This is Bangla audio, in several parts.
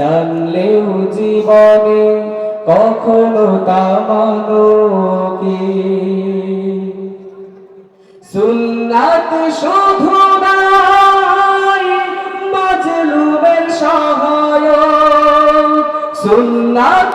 জানলেও জীবনে কখনো তামানো কি? সুন্নাত শুধু নাই মাজলুমের সহায় সুন্নাত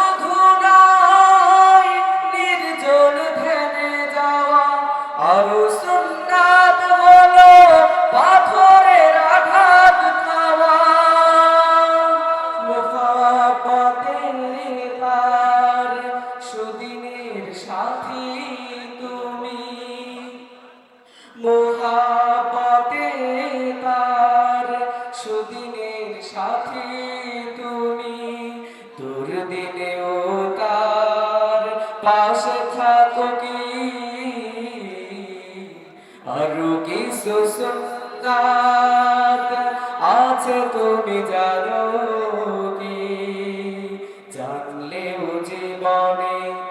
সাথী তুমি। মোহাবতে তার সুদিনের সাথী তুমি। তোর দিনেও তার পাশে থাকো কি? আরও কিছু আছে তুমি জানো কি? জানলেও জীবনে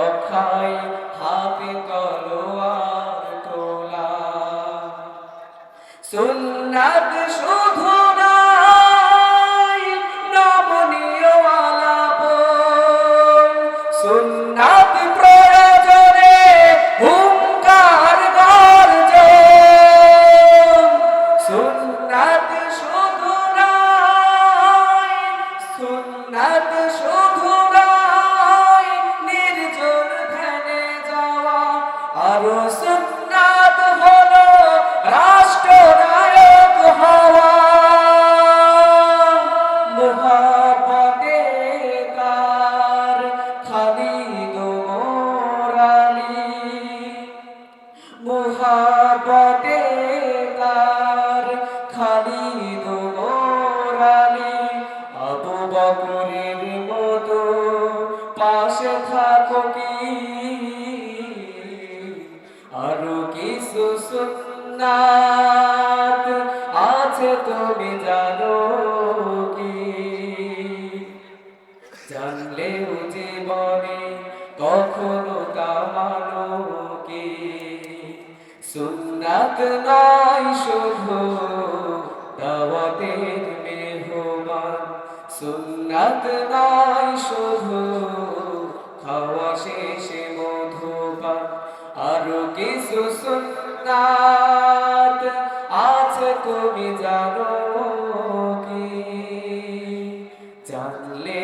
সুন্নাত কিছু সুন্নাত আছে, তুমি জানো কি? জানলেও জীবনে কখনো তা মানো কি? সুন্নাত নয় শুধু দাওয়াতের মেহমান। সুন্নাত নয় শুধু খাওয়া শেষে মধুপান। কিছু সুন্নাত আছে তুমি জানো কি? জানলে